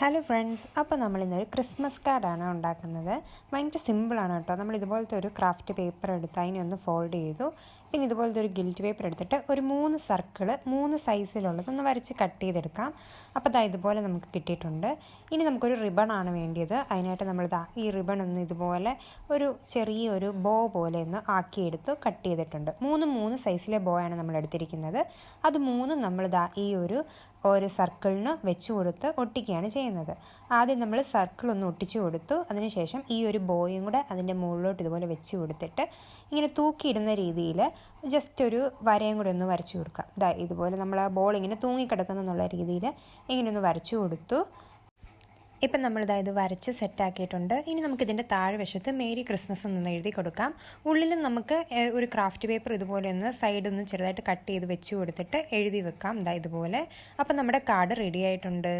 Hello friends അപ്പോൾ നമ്മൾ ഇന്നൊരു ക്രിസ്മസ് കാർഡാണ് ഉണ്ടാക്കുന്നത്. ഭയങ്കര സിമ്പിളാണ് കേട്ടോ. നമ്മൾ ഇതുപോലത്തെ ഒരു ക്രാഫ്റ്റ് പേപ്പർ എടുത്ത് അതിനെ ഒന്ന് ഫോൾഡ് ചെയ്തു. പിന്നെ ഇതുപോലത്തെ ഒരു ഗിൽറ്റ് പേപ്പർ എടുത്തിട്ട് ഒരു മൂന്ന് സർക്കിൾ മൂന്ന് സൈസിലുള്ളതൊന്ന് വരച്ച് കട്ട് ചെയ്തെടുക്കാം. അപ്പോൾ ദാ ഇതുപോലെ നമുക്ക് കിട്ടിയിട്ടുണ്ട്. ഇനി നമുക്കൊരു ആണ് വേണ്ടിയത്. അതിനായിട്ട് നമ്മൾ ദാ ഈ റിബൺ ഒന്ന് ഇതുപോലെ ഒരു ചെറിയൊരു ബോ പോലെ ഒന്ന് ആക്കിയെടുത്ത് കട്ട് ചെയ്തിട്ടുണ്ട്. മൂന്ന് മൂന്ന് സൈസിലെ ബോ ആണ് നമ്മൾ എടുത്തിരിക്കുന്നത്. അത് മൂന്ന് നമ്മൾ ദാ ഈ ഒരു ഒരു സർക്കിളിന് വെച്ച് കൊടുത്ത് ഒട്ടിക്കുകയാണ് ചെയ്യുന്നത്. ആദ്യം നമ്മൾ സർക്കിൾ ഒന്ന് ഒട്ടിച്ചു കൊടുത്തു. അതിനുശേഷം ഈ ഒരു ബോയും കൂടെ അതിന്റെ മുകളിലോട്ട് ഇതുപോലെ വെച്ച് കൊടുത്തിട്ട് ഇങ്ങനെ തൂക്കിയിടുന്ന രീതിയിൽ ജസ്റ്റ് ഒരു വരയും കൂടി ഒന്ന് വരച്ചു കൊടുക്കാം. ഇതാ ഇതുപോലെ നമ്മൾ ആ ബോൾ ഇങ്ങനെ തൂങ്ങിക്കിടക്കുന്നു എന്നുള്ള രീതിയിൽ ഇങ്ങനെ ഒന്ന് വരച്ചു കൊടുത്തു. ഇപ്പം നമ്മളിതാ ഇത് വരച്ച് സെറ്റാക്കിയിട്ടുണ്ട് ഇനി നമുക്കിതിന്റെ താഴ്വശത്ത് മേരി ക്രിസ്മസ് എന്നൊന്ന് എഴുതി കൊടുക്കാം. ഉള്ളിൽ നമുക്ക് ഒരു ക്രാഫ്റ്റ് പേപ്പർ ഇതുപോലെ ഒന്ന് സൈഡ് ഒന്ന് ചെറുതായിട്ട് കട്ട് ചെയ്ത് വെച്ച് കൊടുത്തിട്ട് എഴുതി വെക്കാം. ഇതാ ഇതുപോലെ. അപ്പം നമ്മുടെ കാർഡ് റെഡി ആയിട്ടുണ്ട്.